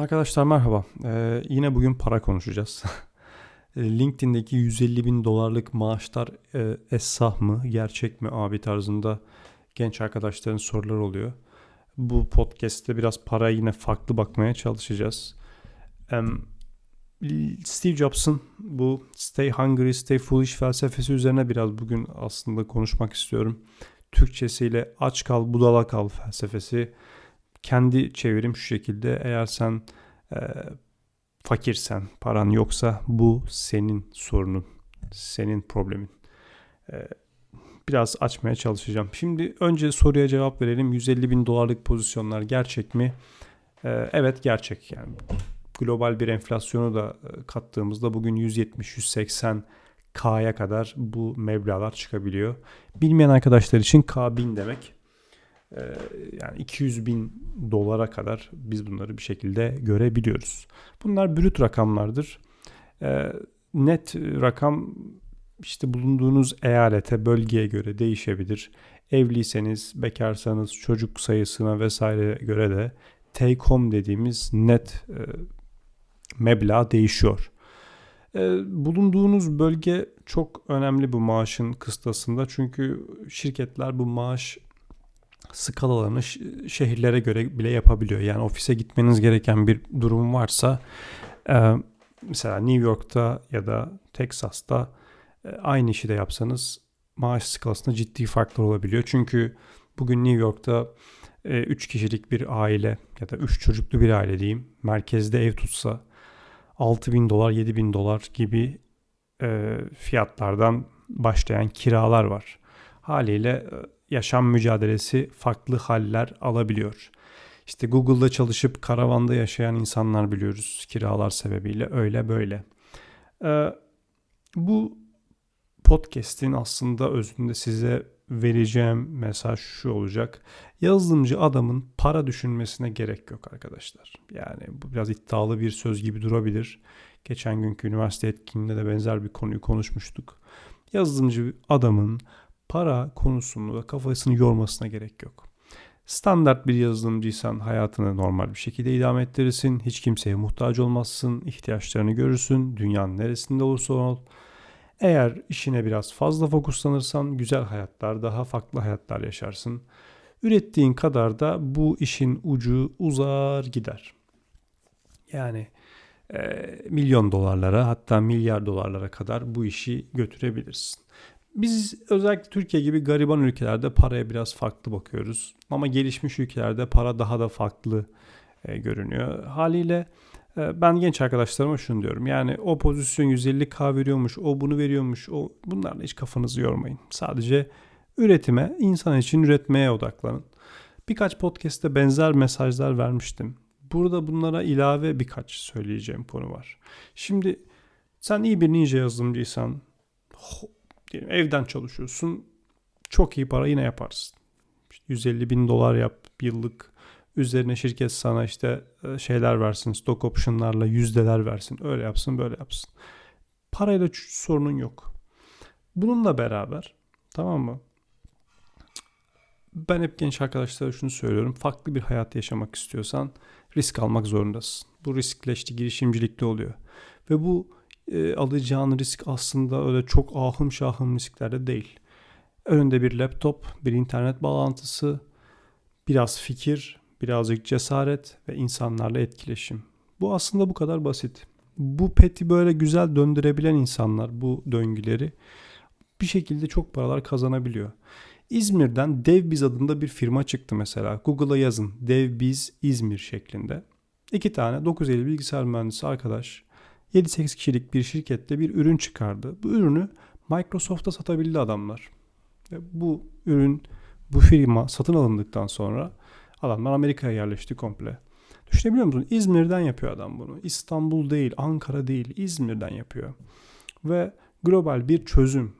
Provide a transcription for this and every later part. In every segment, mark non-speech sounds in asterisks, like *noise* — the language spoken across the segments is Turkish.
Arkadaşlar merhaba. Ee, yine bugün para konuşacağız. *laughs* Ee, LinkedIn'deki 150 bin dolarlık maaşlar e, esah mı, gerçek mi abi tarzında genç arkadaşların soruları oluyor. Bu podcast'te biraz para yine farklı bakmaya çalışacağız. Um, Steve Jobs'ın bu Stay Hungry, Stay Foolish felsefesi üzerine biraz bugün aslında konuşmak istiyorum. Türkçesiyle aç kal, budala kal felsefesi kendi çevirim şu şekilde. Eğer sen e, fakirsen paran yoksa bu senin sorunun senin problemin. E, biraz açmaya çalışacağım. Şimdi önce soruya cevap verelim. 150 bin dolarlık pozisyonlar gerçek mi? E, evet gerçek. Yani global bir enflasyonu da e, kattığımızda bugün 170-180 K'ya kadar bu meblalar çıkabiliyor. Bilmeyen arkadaşlar için K 1000 demek. Ee, yani 200 bin dolara kadar biz bunları bir şekilde görebiliyoruz. Bunlar brüt rakamlardır. Ee, net rakam işte bulunduğunuz eyalete, bölgeye göre değişebilir. Evliyseniz, bekarsanız çocuk sayısına vesaire göre de take home dediğimiz net e, meblağ değişiyor. E, bulunduğunuz bölge çok önemli bu maaşın kıstasında çünkü şirketler bu maaş skalalarını şehirlere göre bile yapabiliyor. Yani ofise gitmeniz gereken bir durum varsa e, mesela New York'ta ya da Texas'ta e, aynı işi de yapsanız maaş skalasında ciddi farklar olabiliyor. Çünkü bugün New York'ta 3 e, kişilik bir aile ya da 3 çocuklu bir aile diyeyim merkezde ev tutsa 6 bin dolar 7 bin dolar gibi fiyatlardan başlayan kiralar var. Haliyle yaşam mücadelesi farklı haller alabiliyor. İşte Google'da çalışıp karavanda yaşayan insanlar biliyoruz kiralar sebebiyle öyle böyle. Ee, bu podcast'in aslında özünde size vereceğim mesaj şu olacak. Yazılımcı adamın para düşünmesine gerek yok arkadaşlar. Yani bu biraz iddialı bir söz gibi durabilir. Geçen günkü üniversite etkinliğinde de benzer bir konuyu konuşmuştuk. Yazılımcı adamın para konusunu ve kafasını yormasına gerek yok. Standart bir yazılımcıysan hayatını normal bir şekilde idame ettirirsin. Hiç kimseye muhtaç olmazsın. ihtiyaçlarını görürsün. Dünyanın neresinde olursa ol. Eğer işine biraz fazla fokuslanırsan güzel hayatlar, daha farklı hayatlar yaşarsın. Ürettiğin kadar da bu işin ucu uzar gider. Yani e, milyon dolarlara hatta milyar dolarlara kadar bu işi götürebilirsin. Biz özellikle Türkiye gibi gariban ülkelerde paraya biraz farklı bakıyoruz. Ama gelişmiş ülkelerde para daha da farklı e, görünüyor. Haliyle e, ben genç arkadaşlarıma şunu diyorum. Yani o pozisyon 150k veriyormuş, o bunu veriyormuş. O bunlarla hiç kafanızı yormayın. Sadece üretime, insan için üretmeye odaklanın. Birkaç podcast'te benzer mesajlar vermiştim. Burada bunlara ilave birkaç söyleyeceğim konu var. Şimdi sen iyi bir ninja yazılımcıysan diyelim evden çalışıyorsun. Çok iyi para yine yaparsın. İşte 150 bin dolar yap yıllık. Üzerine şirket sana işte e, şeyler versin. Stock optionlarla yüzdeler versin. Öyle yapsın böyle yapsın. Parayla sorunun yok. Bununla beraber tamam mı? Ben hep genç arkadaşlara şunu söylüyorum. Farklı bir hayat yaşamak istiyorsan risk almak zorundasın. Bu riskle işte girişimcilikte oluyor. Ve bu e, alacağın risk aslında öyle çok ahım şahım risklerde değil. Önünde bir laptop, bir internet bağlantısı, biraz fikir, birazcık cesaret ve insanlarla etkileşim. Bu aslında bu kadar basit. Bu peti böyle güzel döndürebilen insanlar bu döngüleri bir şekilde çok paralar kazanabiliyor. İzmir'den DevBiz adında bir firma çıktı mesela. Google'a yazın DevBiz İzmir şeklinde. İki tane 950 bilgisayar mühendisi arkadaş 7-8 kişilik bir şirkette bir ürün çıkardı. Bu ürünü Microsoft'a satabildi adamlar. Ve bu ürün bu firma satın alındıktan sonra adamlar Amerika'ya yerleşti komple. Düşünebiliyor musun? İzmir'den yapıyor adam bunu. İstanbul değil, Ankara değil, İzmir'den yapıyor. Ve global bir çözüm.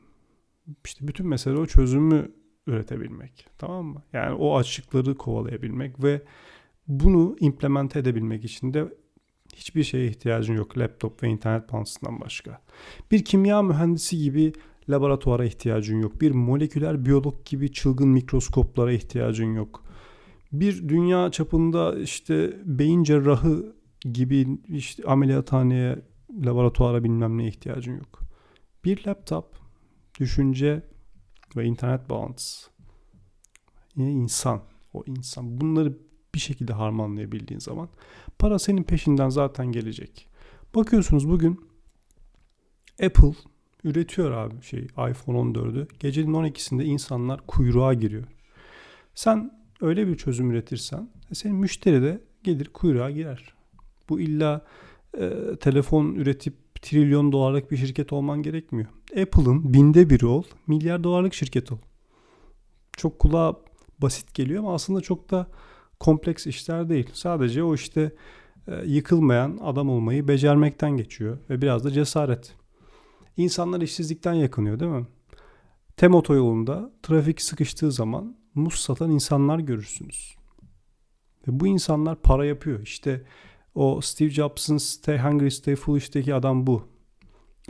İşte bütün mesele o çözümü üretebilmek. Tamam mı? Yani o açıkları kovalayabilmek ve bunu implemente edebilmek için de Hiçbir şeye ihtiyacın yok laptop ve internet bağlantısından başka. Bir kimya mühendisi gibi laboratuvara ihtiyacın yok. Bir moleküler biyolog gibi çılgın mikroskoplara ihtiyacın yok. Bir dünya çapında işte beyin cerrahı gibi işte ameliyathaneye, laboratuvara bilmem ne ihtiyacın yok. Bir laptop, düşünce ve internet bağlantısı. Yine insan, o insan. Bunları bir şekilde harmanlayabildiğin zaman para senin peşinden zaten gelecek. Bakıyorsunuz bugün Apple üretiyor abi şey iPhone 14'ü. Gecenin 12'sinde insanlar kuyruğa giriyor. Sen öyle bir çözüm üretirsen e, senin müşteri de gelir kuyruğa girer. Bu illa e, telefon üretip trilyon dolarlık bir şirket olman gerekmiyor. Apple'ın binde biri ol, milyar dolarlık şirket ol. Çok kulağa basit geliyor ama aslında çok da kompleks işler değil. Sadece o işte e, yıkılmayan adam olmayı becermekten geçiyor ve biraz da cesaret. İnsanlar işsizlikten yakınıyor değil mi? Tem otoyolunda trafik sıkıştığı zaman muz satan insanlar görürsünüz. Ve bu insanlar para yapıyor. İşte o Steve Jobs'ın Stay Hungry Stay Foolish'teki adam bu.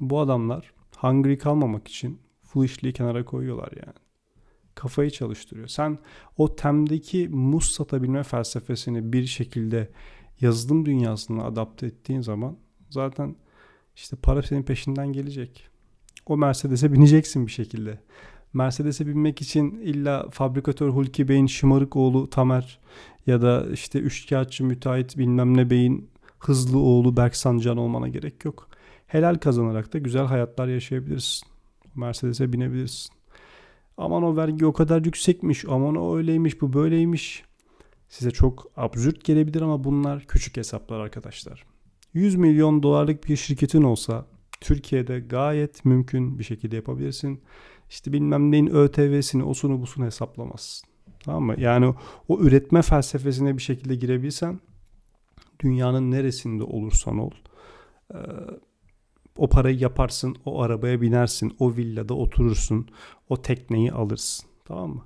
Bu adamlar hungry kalmamak için foolishliği kenara koyuyorlar yani. Kafayı çalıştırıyor. Sen o temdeki muz satabilme felsefesini bir şekilde yazılım dünyasına adapte ettiğin zaman zaten işte para senin peşinden gelecek. O Mercedes'e bineceksin bir şekilde. Mercedes'e binmek için illa fabrikatör Hulki Bey'in şımarık oğlu Tamer ya da işte üçkağıtçı müteahhit bilmem ne Bey'in hızlı oğlu Berk Sancan olmana gerek yok. Helal kazanarak da güzel hayatlar yaşayabilirsin. Mercedes'e binebilirsin. Aman o vergi o kadar yüksekmiş, aman o öyleymiş, bu böyleymiş. Size çok absürt gelebilir ama bunlar küçük hesaplar arkadaşlar. 100 milyon dolarlık bir şirketin olsa Türkiye'de gayet mümkün bir şekilde yapabilirsin. İşte bilmem neyin ÖTV'sini, osunu busunu hesaplamazsın. Tamam mı? Yani o üretme felsefesine bir şekilde girebilsen dünyanın neresinde olursan ol o parayı yaparsın, o arabaya binersin, o villada oturursun, o tekneyi alırsın. Tamam mı?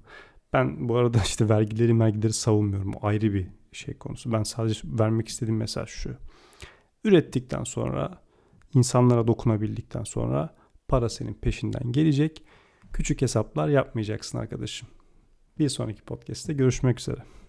Ben bu arada *laughs* işte vergileri vergileri savunmuyorum. O ayrı bir şey konusu. Ben sadece vermek istediğim mesaj şu. Ürettikten sonra, insanlara dokunabildikten sonra para senin peşinden gelecek. Küçük hesaplar yapmayacaksın arkadaşım. Bir sonraki podcast'te görüşmek üzere.